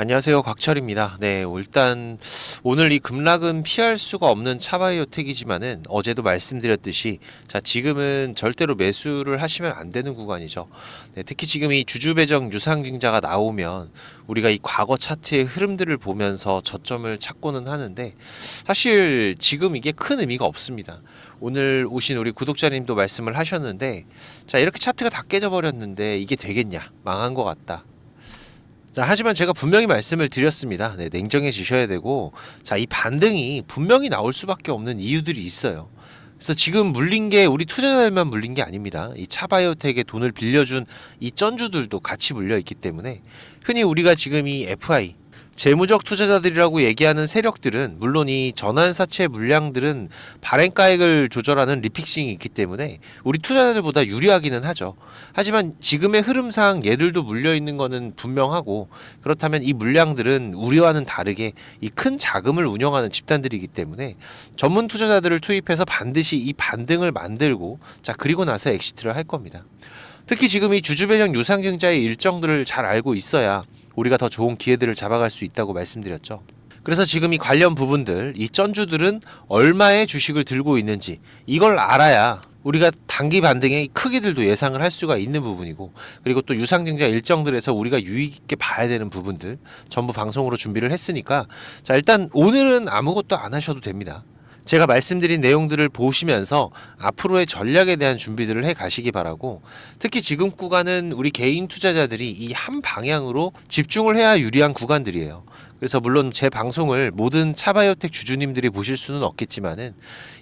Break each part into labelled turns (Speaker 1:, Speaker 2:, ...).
Speaker 1: 안녕하세요. 곽철입니다. 네, 일단 오늘 이 급락은 피할 수가 없는 차바이오텍이지만은 어제도 말씀드렸듯이 자, 지금은 절대로 매수를 하시면 안 되는 구간이죠. 네, 특히 지금 이 주주 배정 유상증자가 나오면 우리가 이 과거 차트의 흐름들을 보면서 저점을 찾고는 하는데 사실 지금 이게 큰 의미가 없습니다. 오늘 오신 우리 구독자님도 말씀을 하셨는데 자, 이렇게 차트가 다 깨져 버렸는데 이게 되겠냐? 망한 것 같다. 자, 하지만 제가 분명히 말씀을 드렸습니다. 네, 냉정해지셔야 되고, 자, 이 반등이 분명히 나올 수밖에 없는 이유들이 있어요. 그래서 지금 물린 게 우리 투자자들만 물린 게 아닙니다. 이 차바이오텍에 돈을 빌려준 이 쩐주들도 같이 물려 있기 때문에 흔히 우리가 지금 이 FI 재무적 투자자들이라고 얘기하는 세력들은 물론 이 전환 사채 물량들은 발행가액을 조절하는 리픽싱이 있기 때문에 우리 투자자들보다 유리하기는 하죠. 하지만 지금의 흐름상 얘들도 물려 있는 거는 분명하고 그렇다면 이 물량들은 우리와는 다르게 이 큰 자금을 운영하는 집단들이기 때문에 전문 투자자들을 투입해서 반드시 이 반등을 만들고 자 그리고 나서 엑시트를 할 겁니다. 특히 지금 이 주주 배정 유상증자의 일정들을 잘 알고 있어야 우리가 더 좋은 기회들을 잡아갈 수 있다고 말씀드렸죠. 그래서 지금 이 관련 부분들, 이 쩐주들은 얼마의 주식을 들고 있는지 이걸 알아야 우리가 단기 반등의 크기들도 예상을 할 수가 있는 부분이고 그리고 또 유상증자 일정들에서 우리가 유익 있게 봐야 되는 부분들 전부 방송으로 준비를 했으니까 자 일단 오늘은 아무것도 안 하셔도 됩니다. 제가 말씀드린 내용들을 보시면서 앞으로의 전략에 대한 준비들을 해 가시기 바라고 특히 지금 구간은 우리 개인 투자자들이 이 한 방향으로 집중을 해야 유리한 구간들이에요. 그래서 물론 제 방송을 모든 차바이오텍 주주님들이 보실 수는 없겠지만은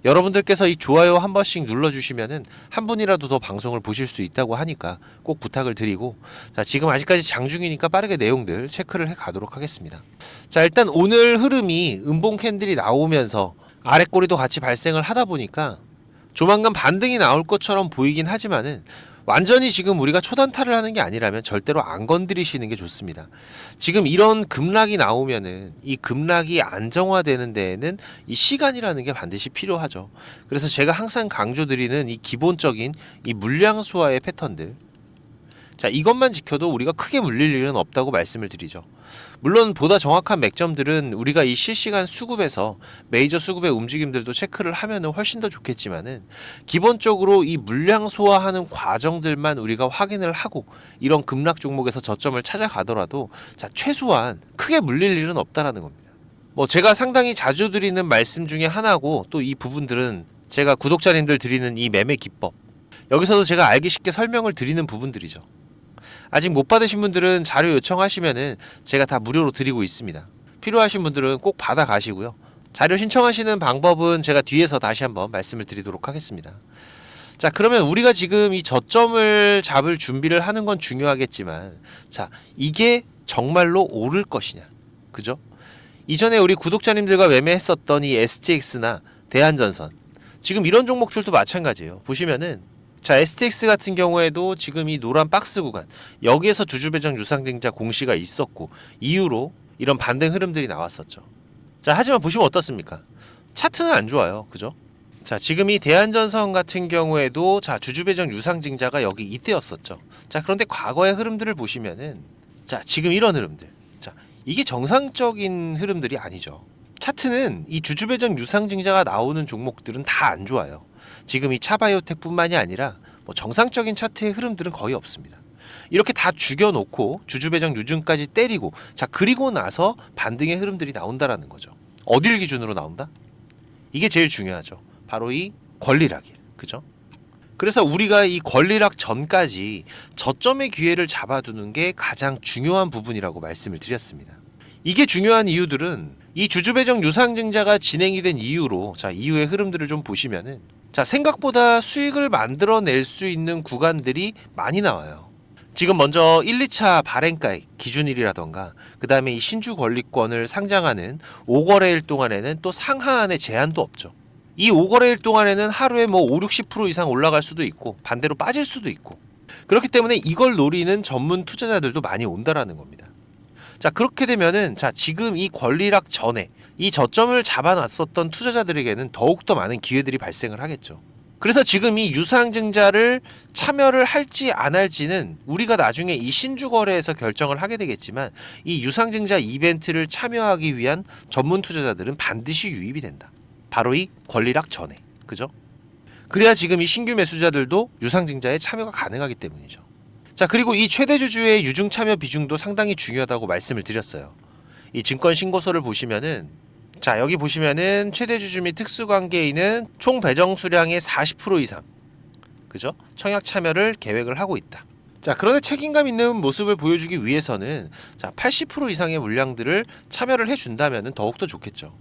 Speaker 1: 여러분들께서 이 좋아요 한 번씩 눌러주시면은 한 분이라도 더 방송을 보실 수 있다고 하니까 꼭 부탁을 드리고 자 지금 아직까지 장중이니까 빠르게 내용들 체크를 해 가도록 하겠습니다. 자 일단 오늘 흐름이 음봉 캔들이 나오면서 아래 꼬리도 같이 발생을 하다 보니까 조만간 반등이 나올 것처럼 보이긴 하지만은 완전히 지금 우리가 초단타를 하는 게 아니라면 절대로 안 건드리시는 게 좋습니다. 지금 이런 급락이 나오면은 이 급락이 안정화되는 데에는 이 시간이라는 게 반드시 필요하죠. 그래서 제가 항상 강조드리는 이 기본적인 이 물량 소화의 패턴들. 자, 이것만 지켜도 우리가 크게 물릴 일은 없다고 말씀을 드리죠. 물론 보다 정확한 맥점들은 우리가 이 실시간 수급에서 메이저 수급의 움직임들도 체크를 하면은 훨씬 더 좋겠지만은 기본적으로 이 물량 소화하는 과정들만 우리가 확인을 하고 이런 급락 종목에서 저점을 찾아가더라도 자 최소한 크게 물릴 일은 없다라는 겁니다. 뭐 제가 상당히 자주 드리는 말씀 중에 하나고 또 이 부분들은 제가 구독자님들 드리는 이 매매 기법 여기서도 제가 알기 쉽게 설명을 드리는 부분들이죠. 아직 못 받으신 분들은 자료 요청하시면은 제가 다 무료로 드리고 있습니다. 필요하신 분들은 꼭 받아 가시고요. 자료 신청하시는 방법은 제가 뒤에서 다시 한번 말씀을 드리도록 하겠습니다. 자, 그러면 우리가 지금 이 저점을 잡을 준비를 하는 건 중요하겠지만, 자, 이게 정말로 오를 것이냐. 그죠? 이전에 우리 구독자님들과 매매했었던 이 STX나 대한전선, 지금 이런 종목들도 마찬가지예요. 보시면은 자, STX 같은 경우에도 지금 이 노란 박스 구간 여기에서 주주 배정 유상증자 공시가 있었고 이후로 이런 반등 흐름들이 나왔었죠. 자, 하지만 보시면 어떻습니까? 차트는 안 좋아요. 그죠? 자, 지금 이 대한전선 같은 경우에도 자, 주주 배정 유상증자가 여기 이때였었죠. 자, 그런데 과거의 흐름들을 보시면은 자, 지금 이런 흐름들. 자, 이게 정상적인 흐름들이 아니죠. 차트는 이 주주 배정 유상증자가 나오는 종목들은 다 안 좋아요. 지금 이 차바이오텍뿐만이 아니라 뭐 정상적인 차트의 흐름들은 거의 없습니다. 이렇게 다 죽여놓고 주주배정 유증까지 때리고 자 그리고 나서 반등의 흐름들이 나온다라는 거죠. 어딜 기준으로 나온다? 이게 제일 중요하죠. 바로 이 권리락일, 그죠? 그래서 우리가 이 권리락 전까지 저점의 기회를 잡아두는 게 가장 중요한 부분이라고 말씀을 드렸습니다. 이게 중요한 이유들은 이 주주배정 유상증자가 진행이 된 이후로 자 이후의 흐름들을 좀 보시면은 자 생각보다 수익을 만들어낼 수 있는 구간들이 많이 나와요. 지금 먼저 1, 2차 발행가액 기준일이라던가 그 다음에 이 신주 권리권을 상장하는 5거래일 동안에는 또 상하한의 제한도 없죠. 이 5거래일 동안에는 하루에 뭐 5, 60% 이상 올라갈 수도 있고 반대로 빠질 수도 있고 그렇기 때문에 이걸 노리는 전문 투자자들도 많이 온다라는 겁니다. 자 그렇게 되면은 자 지금 이 권리락 전에 이 저점을 잡아놨었던 투자자들에게는 더욱 더 많은 기회들이 발생을 하겠죠. 그래서 지금 이 유상증자를 참여를 할지 안 할지는 우리가 나중에 이 신주 거래에서 결정을 하게 되겠지만 이 유상증자 이벤트를 참여하기 위한 전문 투자자들은 반드시 유입이 된다. 바로 이 권리락 전에. 그죠? 그래야 지금 이 신규 매수자들도 유상증자에 참여가 가능하기 때문이죠. 자, 그리고 이 최대 주주의 유증 참여 비중도 상당히 중요하다고 말씀을 드렸어요. 이 증권 신고서를 보시면은 자, 여기 보시면은 최대 주주 및 특수관계인은 총 배정 수량의 40% 이상 그죠? 청약 참여를 계획을 하고 있다. 자, 그런데 책임감 있는 모습을 보여주기 위해서는 자, 80% 이상의 물량들을 참여를 해 준다면은 더욱더 좋겠죠.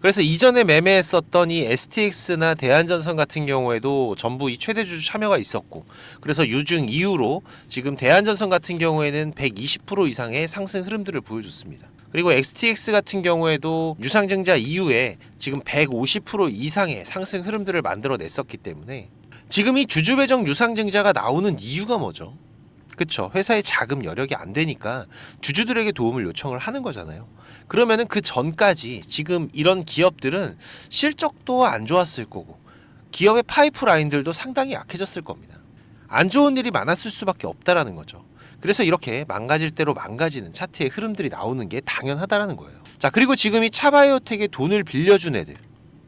Speaker 1: 그래서 이전에 매매했었던 이 STX나 대한전선 같은 경우에도 전부 이 최대 주주 참여가 있었고 그래서 유증 이후로 지금 대한전선 같은 경우에는 120% 이상의 상승 흐름들을 보여줬습니다. 그리고 XTX 같은 경우에도 유상증자 이후에 지금 150% 이상의 상승 흐름들을 만들어냈었기 때문에 지금 이 주주 배정 유상증자가 나오는 이유가 뭐죠? 그쵸. 회사의 자금 여력이 안 되니까 주주들에게 도움을 요청을 하는 거잖아요. 그러면은 그 전까지 지금 이런 기업들은 실적도 안 좋았을 거고 기업의 파이프라인들도 상당히 약해졌을 겁니다. 안 좋은 일이 많았을 수밖에 없다라는 거죠. 그래서 이렇게 망가질 대로 망가지는 차트의 흐름들이 나오는 게 당연하다라는 거예요. 자, 그리고 지금 이 차바이오텍에 돈을 빌려준 애들.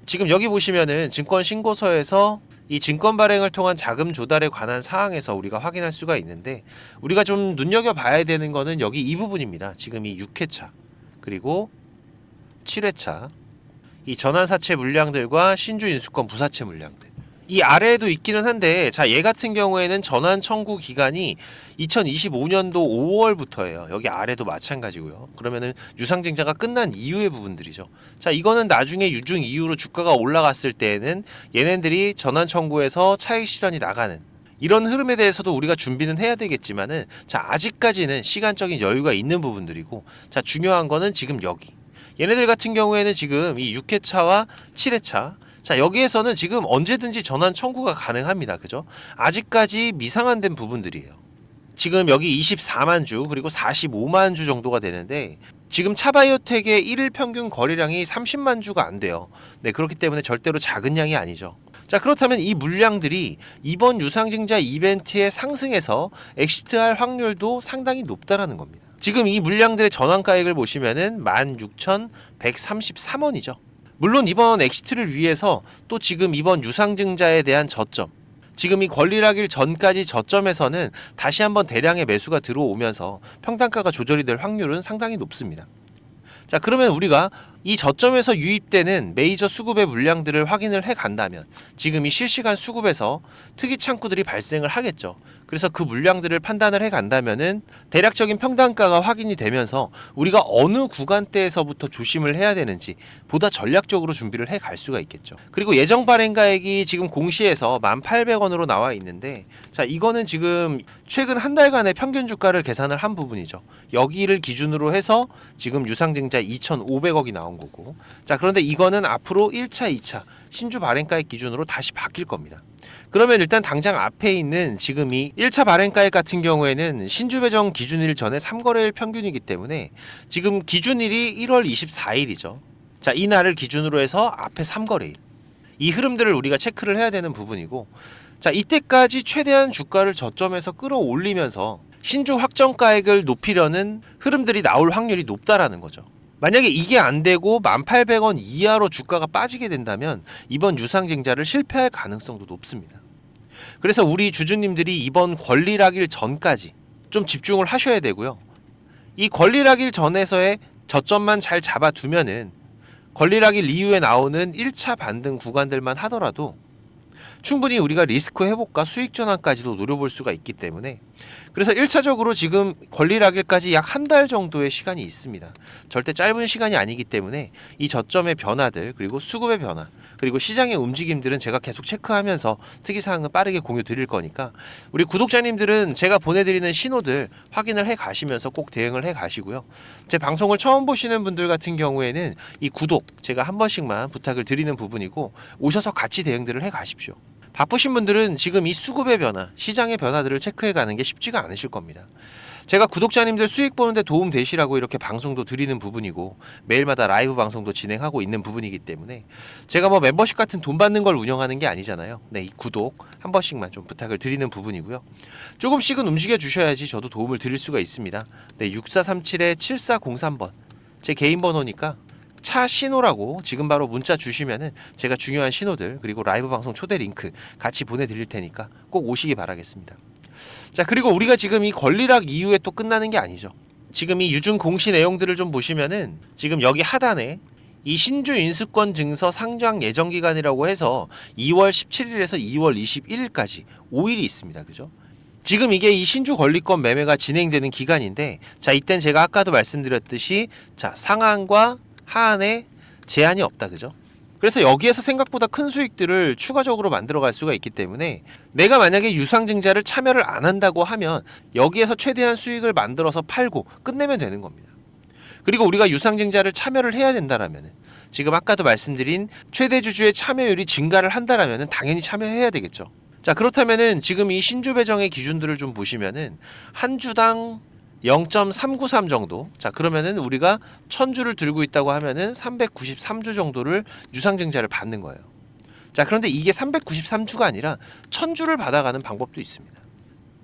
Speaker 1: 지금 여기 보시면은 증권 신고서에서 이 증권 발행을 통한 자금 조달에 관한 사항에서 우리가 확인할 수가 있는데 우리가 좀 눈여겨 봐야 되는 거는 여기 이 부분입니다. 지금 이 6회차 그리고 7회차 이 전환사채 물량들과 신주 인수권 부사채 물량들 이 아래에도 있기는 한데 자 얘 같은 경우에는 전환 청구 기간이 2025년도 5월부터예요. 여기 아래도 마찬가지고요. 그러면은 유상증자가 끝난 이후의 부분들이죠. 자 이거는 나중에 유증 이후로 주가가 올라갔을 때에는 얘네들이 전환 청구에서 차익 실현이 나가는 이런 흐름에 대해서도 우리가 준비는 해야 되겠지만은 자 아직까지는 시간적인 여유가 있는 부분들이고 자 중요한 거는 지금 여기 얘네들 같은 경우에는 지금 이 6회차와 7회차 자 여기에서는 지금 언제든지 전환 청구가 가능합니다. 그죠? 아직까지 미상한된 부분들이에요. 지금 여기 24만 주 그리고 45만 주 정도가 되는데 지금 차바이오텍의 1일 평균 거래량이 30만 주가 안 돼요. 네 그렇기 때문에 절대로 작은 양이 아니죠. 자 그렇다면 이 물량들이 이번 유상증자 이벤트의 상승에서 엑시트할 확률도 상당히 높다라는 겁니다. 지금 이 물량들의 전환가액을 보시면은 16,133원이죠. 물론 이번 엑시트를 위해서 또 지금 이번 유상증자에 대한 저점 지금 이 권리락일 전까지 저점에서는 다시 한번 대량의 매수가 들어오면서 평단가가 조절이 될 확률은 상당히 높습니다. 자 그러면 우리가 이 저점에서 유입되는 메이저 수급의 물량들을 확인을 해 간다면 지금 이 실시간 수급에서 특이 창구들이 발생을 하겠죠. 그래서 그 물량들을 판단을 해 간다면은 대략적인 평단가가 확인이 되면서 우리가 어느 구간대에서부터 조심을 해야 되는지 보다 전략적으로 준비를 해 갈 수가 있겠죠. 그리고 예정 발행가액이 지금 공시에서 1,800원으로 나와 있는데 자 이거는 지금 최근 한 달간의 평균 주가를 계산을 한 부분이죠. 여기를 기준으로 해서 지금 유상증자 2,500억이 나온 거고 자 그런데 이거는 앞으로 1차, 2차 신주 발행가액 기준으로 다시 바뀔 겁니다. 그러면 일단 당장 앞에 있는 지금 이 1차 발행가액 같은 경우에는 신주 배정 기준일 전에 3거래일 평균이기 때문에 지금 기준일이 1월 24일이죠. 자, 이 날을 기준으로 해서 앞에 3거래일. 이 흐름들을 우리가 체크를 해야 되는 부분이고 자, 이때까지 최대한 주가를 저점에서 끌어올리면서 신주 확정가액을 높이려는 흐름들이 나올 확률이 높다라는 거죠. 만약에 이게 안 되고 1,800원 이하로 주가가 빠지게 된다면 이번 유상증자를 실패할 가능성도 높습니다. 그래서 우리 주주님들이 이번 권리락일 전까지 좀 집중을 하셔야 되고요. 이 권리락일 전에서의 저점만 잘 잡아두면은 권리락일 이후에 나오는 1차 반등 구간들만 하더라도 충분히 우리가 리스크 회복과 수익 전환까지도 노려볼 수가 있기 때문에 그래서 1차적으로 지금 권리락일까지 약 한 달 정도의 시간이 있습니다. 절대 짧은 시간이 아니기 때문에 이 저점의 변화들 그리고 수급의 변화 그리고 시장의 움직임들은 제가 계속 체크하면서 특이사항은 빠르게 공유 드릴 거니까 우리 구독자님들은 제가 보내드리는 신호들 확인을 해 가시면서 꼭 대응을 해 가시고요. 제 방송을 처음 보시는 분들 같은 경우에는 이 구독 제가 한 번씩만 부탁을 드리는 부분이고 오셔서 같이 대응들을 해 가십시오. 바쁘신 분들은 지금 이 수급의 변화, 시장의 변화들을 체크해 가는 게 쉽지가 않으실 겁니다. 제가 구독자님들 수익 보는데 도움 되시라고 이렇게 방송도 드리는 부분이고 매일마다 라이브 방송도 진행하고 있는 부분이기 때문에 제가 뭐 멤버십 같은 돈 받는 걸 운영하는 게 아니잖아요. 네, 이 구독 한 번씩만 좀 부탁을 드리는 부분이고요. 조금씩은 움직여 주셔야지 저도 도움을 드릴 수가 있습니다. 네, 6437에 7403번 제 개인 번호니까 차 신호라고 지금 바로 문자 주시면은 제가 중요한 신호들 그리고 라이브 방송 초대 링크 같이 보내드릴 테니까 꼭 오시기 바라겠습니다. 자 그리고 우리가 지금 이 권리락 이후에 또 끝나는 게 아니죠. 지금 이 유증 공시 내용들을 좀 보시면은 지금 여기 하단에 이 신주 인수권 증서 상장 예정 기간이라고 해서 2월 17일에서 2월 21일까지 5일이 있습니다. 그죠? 지금 이게 이 신주 권리권 매매가 진행되는 기간인데 자 이땐 제가 아까도 말씀드렸듯이 자 상한과 하한에 제한이 없다 그죠? 그래서 여기에서 생각보다 큰 수익들을 추가적으로 만들어갈 수가 있기 때문에 내가 만약에 유상증자를 참여를 안 한다고 하면 여기에서 최대한 수익을 만들어서 팔고 끝내면 되는 겁니다. 그리고 우리가 유상증자를 참여를 해야 된다라면 지금 아까도 말씀드린 최대 주주의 참여율이 증가를 한다라면 당연히 참여해야 되겠죠. 자 그렇다면은 지금 이 신주 배정의 기준들을 좀 보시면은 한 주당 0.393 정도. 자, 그러면은 우리가 1000주를 들고 있다고 하면은 393주 정도를 유상증자를 받는 거예요. 자, 그런데 이게 393주가 아니라 1000주를 받아가는 방법도 있습니다.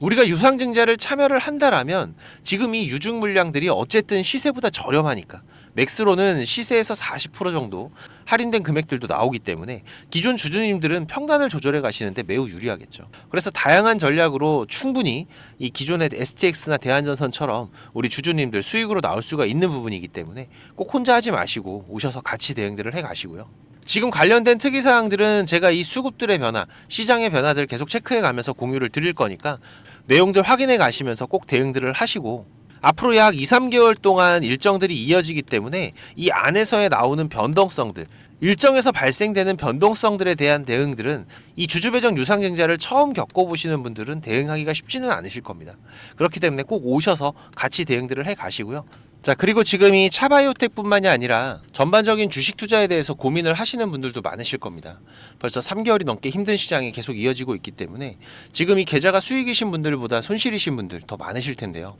Speaker 1: 우리가 유상증자를 참여를 한다라면 지금 이 유증 물량들이 어쨌든 시세보다 저렴하니까 맥스로는 시세에서 40% 정도 할인된 금액들도 나오기 때문에 기존 주주님들은 평단을 조절해 가시는데 매우 유리하겠죠. 그래서 다양한 전략으로 충분히 이 기존의 STX나 대한전선처럼 우리 주주님들 수익으로 나올 수가 있는 부분이기 때문에 꼭 혼자 하지 마시고 오셔서 같이 대응들을 해 가시고요. 지금 관련된 특이 사항들은 제가 이 수급들의 변화, 시장의 변화들 계속 체크해 가면서 공유를 드릴 거니까 내용들 확인해 가시면서 꼭 대응들을 하시고 앞으로 약 2, 3개월 동안 일정들이 이어지기 때문에 이 안에서의 나오는 변동성들 일정에서 발생되는 변동성들에 대한 대응들은 이 주주 배정 유상증자를 처음 겪어보시는 분들은 대응하기가 쉽지는 않으실 겁니다. 그렇기 때문에 꼭 오셔서 같이 대응들을 해 가시고요. 자, 그리고 지금 이 차바이오텍뿐만이 아니라 전반적인 주식 투자에 대해서 고민을 하시는 분들도 많으실 겁니다. 벌써 3개월이 넘게 힘든 시장이 계속 이어지고 있기 때문에 지금 이 계좌가 수익이신 분들보다 손실이신 분들 더 많으실 텐데요.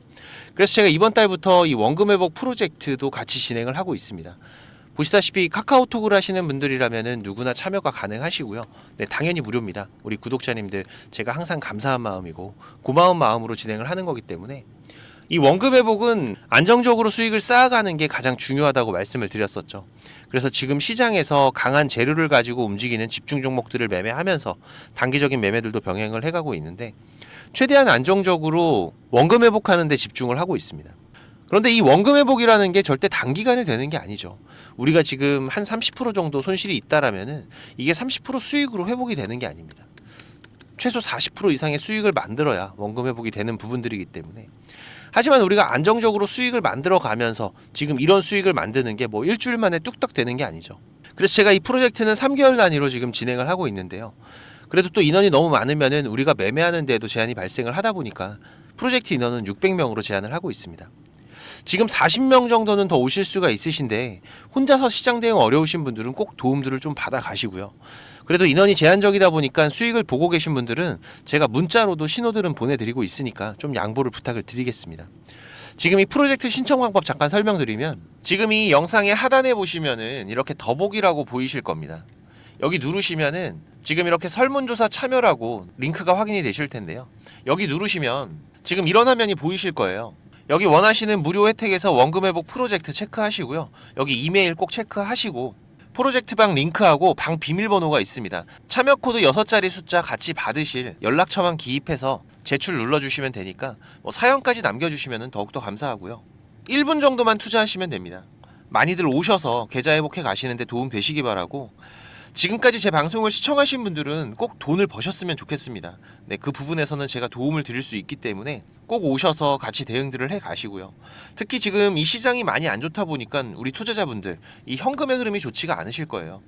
Speaker 1: 그래서 제가 이번 달부터 이 원금 회복 프로젝트도 같이 진행을 하고 있습니다. 보시다시피 카카오톡을 하시는 분들이라면 누구나 참여가 가능하시고요. 네, 당연히 무료입니다. 우리 구독자님들 제가 항상 감사한 마음이고 고마운 마음으로 진행을 하는 거기 때문에 이 원금 회복은 안정적으로 수익을 쌓아가는 게 가장 중요하다고 말씀을 드렸었죠. 그래서 지금 시장에서 강한 재료를 가지고 움직이는 집중 종목들을 매매하면서 단기적인 매매들도 병행을 해가고 있는데 최대한 안정적으로 원금 회복하는 데 집중을 하고 있습니다. 그런데 이 원금 회복이라는 게 절대 단기간에 되는 게 아니죠. 우리가 지금 한 30% 정도 손실이 있다라면은 이게 30% 수익으로 회복이 되는 게 아닙니다. 최소 40% 이상의 수익을 만들어야 원금 회복이 되는 부분들이기 때문에 하지만 우리가 안정적으로 수익을 만들어 가면서 지금 이런 수익을 만드는 게 뭐 일주일 만에 뚝딱 되는 게 아니죠. 그래서 제가 이 프로젝트는 3개월 단위로 지금 진행을 하고 있는데요. 그래도 또 인원이 너무 많으면은 우리가 매매하는 데도 제한이 발생을 하다 보니까 프로젝트 인원은 600명으로 제한을 하고 있습니다. 지금 40명 정도는 더 오실 수가 있으신데 혼자서 시장 대응 어려우신 분들은 꼭 도움들을 좀 받아 가시고요. 그래도 인원이 제한적이다 보니까 수익을 보고 계신 분들은 제가 문자로도 신호들은 보내드리고 있으니까 좀 양보를 부탁을 드리겠습니다. 지금 이 프로젝트 신청 방법 잠깐 설명드리면 지금 이 영상의 하단에 보시면은 이렇게 더보기라고 보이실 겁니다. 여기 누르시면은 지금 이렇게 설문조사 참여라고 링크가 확인이 되실 텐데요. 여기 누르시면 지금 이런 화면이 보이실 거예요. 여기 원하시는 무료 혜택에서 원금 회복 프로젝트 체크하시고요. 여기 이메일 꼭 체크하시고 프로젝트 방 링크하고 방 비밀번호가 있습니다. 참여 코드 6자리 숫자 같이 받으실 연락처만 기입해서 제출 눌러주시면 되니까 뭐 사연까지 남겨주시면 더욱더 감사하고요. 1분 정도만 투자하시면 됩니다. 많이들 오셔서 계좌 회복해 가시는데 도움 되시기 바라고 지금까지 제 방송을 시청하신 분들은 꼭 돈을 버셨으면 좋겠습니다. 네, 그 부분에서는 제가 도움을 드릴 수 있기 때문에 꼭 오셔서 같이 대응들을 해 가시고요. 특히 지금 이 시장이 많이 안 좋다 보니까 우리 투자자분들 이 현금의 흐름이 좋지가 않으실 거예요.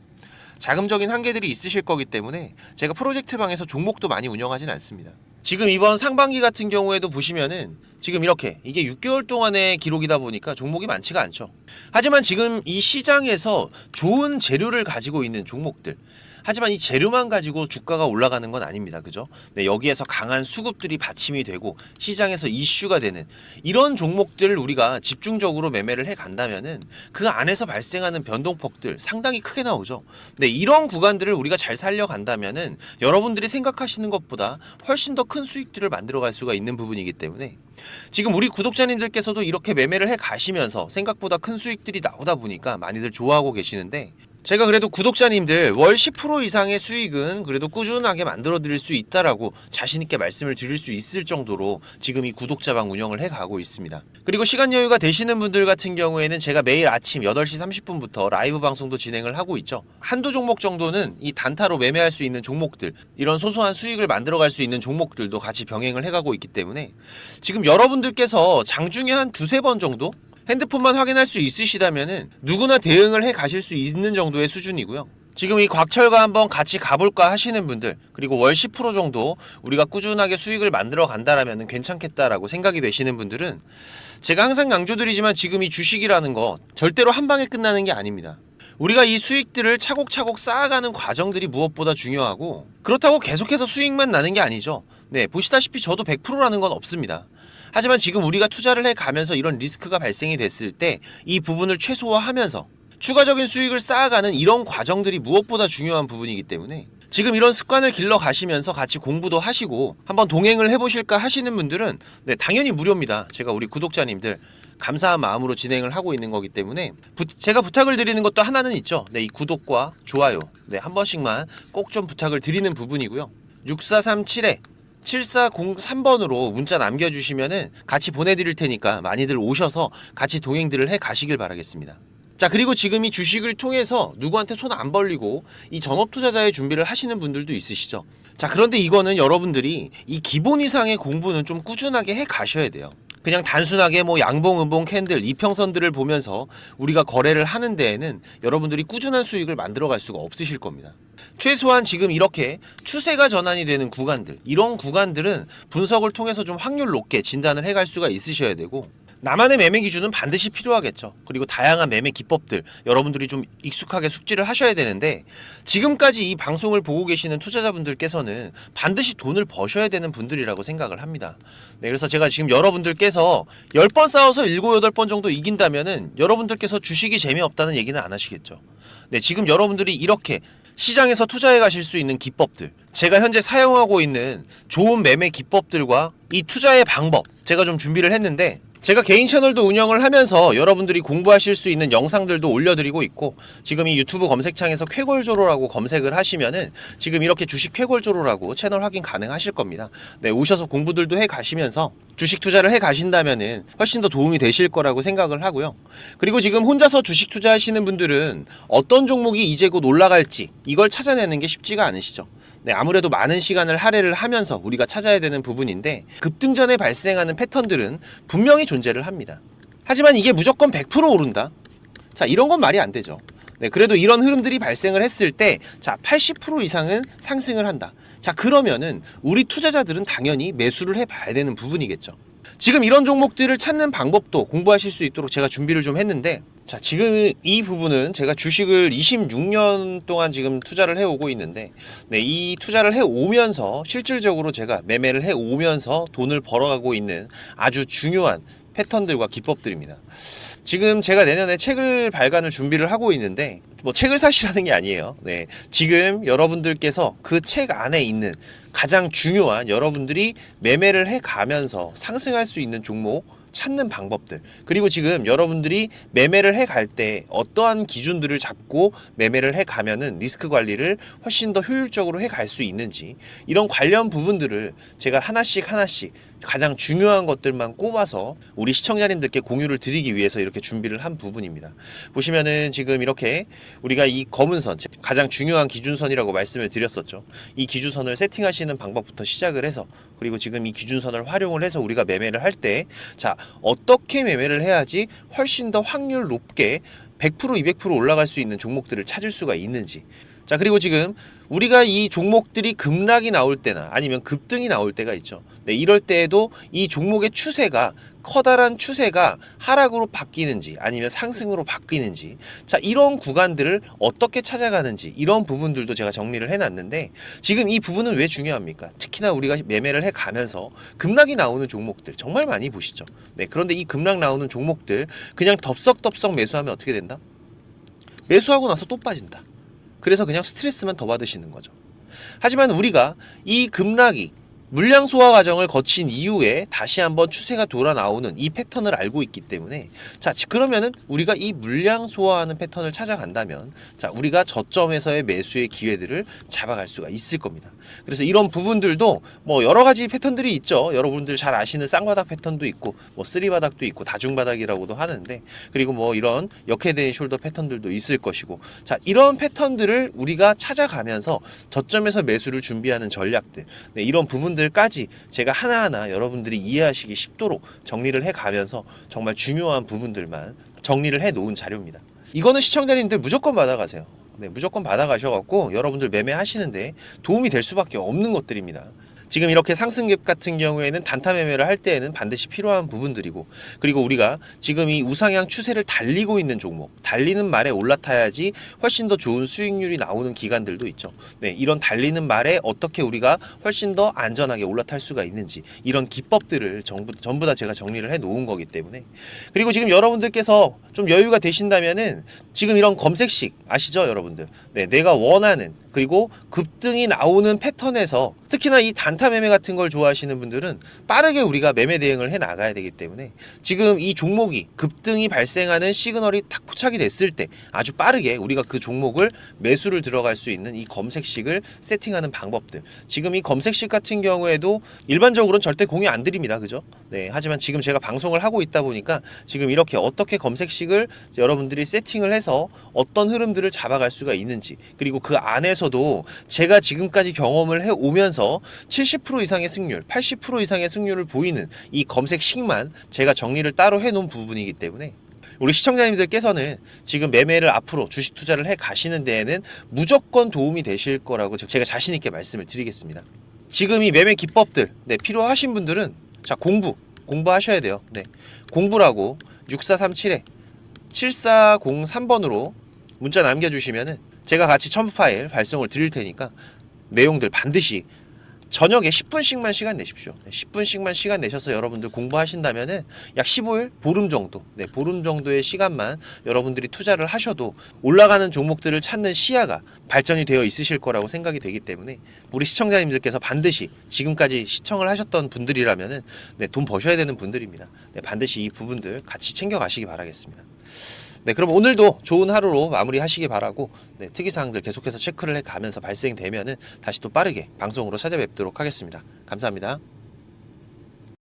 Speaker 1: 자금적인 한계들이 있으실 거기 때문에 제가 프로젝트 방에서 종목도 많이 운영하진 않습니다. 지금 이번 상반기 같은 경우에도 보시면은 지금 이렇게 이게 6개월 동안의 기록이다 보니까 종목이 많지가 않죠. 하지만 지금 이 시장에서 좋은 재료를 가지고 있는 종목들 하지만 이 재료만 가지고 주가가 올라가는 건 아닙니다. 그죠? 네, 여기에서 강한 수급들이 받침이 되고 시장에서 이슈가 되는 이런 종목들을 우리가 집중적으로 매매를 해 간다면은 그 안에서 발생하는 변동폭들 상당히 크게 나오죠. 네, 이런 구간들을 우리가 잘 살려 간다면은 여러분들이 생각하시는 것보다 훨씬 더 큰 수익들을 만들어 갈 수가 있는 부분이기 때문에 지금 우리 구독자님들께서도 이렇게 매매를 해 가시면서 생각보다 큰 수익들이 나오다 보니까 많이들 좋아하고 계시는데 제가 그래도 구독자님들 월 10% 이상의 수익은 그래도 꾸준하게 만들어 드릴 수 있다라고 자신 있게 말씀을 드릴 수 있을 정도로 지금 이 구독자방 운영을 해 가고 있습니다. 그리고 시간 여유가 되시는 분들 같은 경우에는 제가 매일 아침 8시 30분부터 라이브 방송도 진행을 하고 있죠. 한두 종목 정도는 이 단타로 매매할 수 있는 종목들, 이런 소소한 수익을 만들어 갈 수 있는 종목들도 같이 병행을 해 가고 있기 때문에 지금 여러분들께서 장중에 한 두세 번 정도 핸드폰만 확인할 수 있으시다면은 누구나 대응을 해 가실 수 있는 정도의 수준이고요. 지금 이 곽철과 한번 같이 가볼까 하시는 분들 그리고 월 10% 정도 우리가 꾸준하게 수익을 만들어 간다라면 괜찮겠다라고 생각이 되시는 분들은 제가 항상 강조드리지만 지금 이 주식이라는 거 절대로 한 방에 끝나는 게 아닙니다. 우리가 이 수익들을 차곡차곡 쌓아가는 과정들이 무엇보다 중요하고 그렇다고 계속해서 수익만 나는 게 아니죠. 네, 보시다시피 저도 100%라는 건 없습니다. 하지만 지금 우리가 투자를 해 가면서 이런 리스크가 발생이 됐을 때 이 부분을 최소화하면서 추가적인 수익을 쌓아가는 이런 과정들이 무엇보다 중요한 부분이기 때문에 지금 이런 습관을 길러 가시면서 같이 공부도 하시고 한번 동행을 해보실까 하시는 분들은 네, 당연히 무료입니다. 제가 우리 구독자님들 감사한 마음으로 진행을 하고 있는 거기 때문에 부- 제가 부탁을 드리는 것도 하나는 있죠. 네, 이 구독과 좋아요. 네, 한 번씩만 꼭 좀 부탁을 드리는 부분이고요. 6437에 7403번으로 문자 남겨주시면은 같이 보내드릴 테니까 많이들 오셔서 같이 동행들을 해 가시길 바라겠습니다. 자, 그리고 지금 이 주식을 통해서 누구한테 손 안 벌리고 이 전업 투자자의 준비를 하시는 분들도 있으시죠. 자, 그런데 이거는 여러분들이 이 기본 이상의 공부는 좀 꾸준하게 해 가셔야 돼요. 그냥 단순하게 뭐 양봉, 음봉, 캔들, 이평선들을 보면서 우리가 거래를 하는 데에는 여러분들이 꾸준한 수익을 만들어 갈 수가 없으실 겁니다. 최소한 지금 이렇게 추세가 전환이 되는 구간들, 이런 구간들은 분석을 통해서 좀 확률 높게 진단을 해갈 수가 있으셔야 되고 나만의 매매 기준은 반드시 필요하겠죠. 그리고 다양한 매매 기법들 여러분들이 좀 익숙하게 숙지를 하셔야 되는데 지금까지 이 방송을 보고 계시는 투자자분들께서는 반드시 돈을 버셔야 되는 분들이라고 생각을 합니다. 네, 그래서 제가 지금 여러분들께서 10번 싸워서 7, 8번 정도 이긴다면은 여러분들께서 주식이 재미없다는 얘기는 안 하시겠죠. 네, 지금 여러분들이 이렇게 시장에서 투자해 가실 수 있는 기법들, 제가 현재 사용하고 있는 좋은 매매 기법들과 이 투자의 방법, 제가 좀 준비를 했는데 제가 개인 채널도 운영을 하면서 여러분들이 공부하실 수 있는 영상들도 올려드리고 있고 지금 이 유튜브 검색창에서 쾌골조로라고 검색을 하시면은 지금 이렇게 주식 쾌골조로라고 채널 확인 가능하실 겁니다. 네, 오셔서 공부들도 해 가시면서 주식 투자를 해 가신다면은 훨씬 더 도움이 되실 거라고 생각을 하고요. 그리고 지금 혼자서 주식 투자하시는 분들은 어떤 종목이 이제 곧 올라갈지 이걸 찾아내는 게 쉽지가 않으시죠. 네, 아무래도 많은 시간을 할애를 하면서 우리가 찾아야 되는 부분인데 급등전에 발생하는 패턴들은 분명히 존재를 합니다. 하지만 이게 무조건 100% 오른다. 자, 이런 건 말이 안 되죠. 네, 그래도 이런 흐름들이 발생을 했을 때, 자, 80% 이상은 상승을 한다. 자, 그러면은 우리 투자자들은 당연히 매수를 해봐야 되는 부분이겠죠. 지금 이런 종목들을 찾는 방법도 공부하실 수 있도록 제가 준비를 좀 했는데, 자, 지금 이 부분은 제가 주식을 26년 동안 지금 투자를 해오고 있는데, 네, 이 투자를 해오면서 실질적으로 제가 매매를 해오면서 돈을 벌어가고 있는 아주 중요한 패턴들과 기법들입니다. 지금 제가 내년에 책을 발간을 준비를 하고 있는데 뭐 책을 사시라는 게 아니에요. 네. 지금 여러분들께서 그 책 안에 있는 가장 중요한 여러분들이 매매를 해 가면서 상승할 수 있는 종목 찾는 방법들 그리고 지금 여러분들이 매매를 해 갈 때 어떠한 기준들을 잡고 매매를 해 가면은 리스크 관리를 훨씬 더 효율적으로 해 갈 수 있는지 이런 관련 부분들을 제가 하나씩 하나씩 가장 중요한 것들만 꼽아서 우리 시청자님들께 공유를 드리기 위해서 이렇게 준비를 한 부분입니다. 보시면은 지금 이렇게 우리가 이 검은 선 가장 중요한 기준선이라고 말씀을 드렸었죠. 이 기준선을 세팅하시는 방법부터 시작을 해서 그리고 지금 이 기준선을 활용을 해서 우리가 매매를 할 때 자 어떻게 매매를 해야지 훨씬 더 확률 높게 100% 200% 올라갈 수 있는 종목들을 찾을 수가 있는지 자, 그리고 지금 우리가 이 종목들이 급락이 나올 때나 아니면 급등이 나올 때가 있죠. 네, 이럴 때에도 이 종목의 추세가 커다란 추세가 하락으로 바뀌는지 아니면 상승으로 바뀌는지 자 이런 구간들을 어떻게 찾아가는지 이런 부분들도 제가 정리를 해놨는데 지금 이 부분은 왜 중요합니까? 특히나 우리가 매매를 해가면서 급락이 나오는 종목들 정말 많이 보시죠. 네 그런데 이 급락 나오는 종목들 그냥 덥석덥석 매수하면 어떻게 된다? 매수하고 나서 또 빠진다. 그래서 그냥 스트레스만 더 받으시는 거죠. 하지만 우리가 이 급락이 물량 소화 과정을 거친 이후에 다시 한번 추세가 돌아 나오는 이 패턴을 알고 있기 때문에 자 지- 그러면은 우리가 이 물량 소화하는 패턴을 찾아간다면 자 우리가 저점에서의 매수의 기회들을 잡아갈 수가 있을 겁니다. 그래서 이런 부분들도 뭐 여러 가지 패턴들이 있죠. 여러분들 잘 아시는 쌍바닥 패턴도 있고 뭐 쓰리바닥도 있고 다중바닥이라고도 하는데 그리고 뭐 이런 역헤드앤 숄더 패턴들도 있을 것이고 자 이런 패턴들을 우리가 찾아가면서 저점에서 매수를 준비하는 전략들 네, 이런 부분들 까지 제가 하나하나 여러분들이 이해하시기 쉽도록 정리를 해 가면서 정말 중요한 부분들만 정리를 해 놓은 자료입니다. 이거는 시청자님들 무조건 받아가세요. 네, 무조건 받아가셔갖고 여러분들 매매하시는데 도움이 될 수밖에 없는 것들입니다. 지금 이렇게 상승갭 같은 경우에는 단타 매매를 할 때에는 반드시 필요한 부분들이고 그리고 우리가 지금 이 우상향 추세를 달리고 있는 종목 달리는 말에 올라타야지 훨씬 더 좋은 수익률이 나오는 기간들도 있죠. 네, 이런 달리는 말에 어떻게 우리가 훨씬 더 안전하게 올라탈 수가 있는지 이런 기법들을 전부, 전부 다 제가 정리를 해 놓은 거기 때문에 그리고 지금 여러분들께서 좀 여유가 되신다면은 지금 이런 검색식 아시죠 여러분들 네 내가 원하는 그리고 급등이 나오는 패턴에서 특히나 이 단타 매매 같은 걸 좋아하시는 분들은 빠르게 우리가 매매 대응을 해 나가야 되기 때문에 지금 이 종목이 급등이 발생하는 시그널이 탁 포착이 됐을 때 아주 빠르게 우리가 그 종목을 매수를 들어갈 수 있는 이 검색식을 세팅하는 방법들. 지금 이 검색식 같은 경우에도 일반적으로는 절대 공유 안 드립니다. 그죠? 네. 하지만 지금 제가 방송을 하고 있다 보니까 지금 이렇게 어떻게 검색식을 여러분들이 세팅을 해서 어떤 흐름들을 잡아갈 수가 있는지 그리고 그 안에서도 제가 지금까지 경험을 해 오면서 70% 이상의 승률, 80% 이상의 승률을 보이는 이 검색식만 제가 정리를 따로 해 놓은 부분이기 때문에 우리 시청자님들께서는 지금 매매를 앞으로 주식 투자를 해 가시는 데에는 무조건 도움이 되실 거라고 제가 자신 있게 말씀을 드리겠습니다. 지금 이 매매 기법들 네, 필요하신 분들은 자 공부 공부하셔야 돼요. 네. 공부라고 6437에 7403번으로 문자 남겨주시면은 제가 같이 첨부 파일 발송을 드릴 테니까 내용들 반드시 저녁에 10분씩만 시간 내십시오. 네, 10분씩만 시간 내셔서 여러분들 공부하신다면은 약 15일 보름 정도, 네, 보름 정도의 시간만 여러분들이 투자를 하셔도 올라가는 종목들을 찾는 시야가 발전이 되어 있으실 거라고 생각이 되기 때문에 우리 시청자님들께서 반드시 지금까지 시청을 하셨던 분들이라면은 네, 돈 버셔야 되는 분들입니다. 네, 반드시 이 부분들 같이 챙겨 가시기 바라겠습니다. 네, 그럼 오늘도 좋은 하루로 마무리하시기 바라고 네, 특이사항들 계속해서 체크를 해 가면서 발생되면은 다시 또 빠르게 방송으로 찾아뵙도록 하겠습니다. 감사합니다.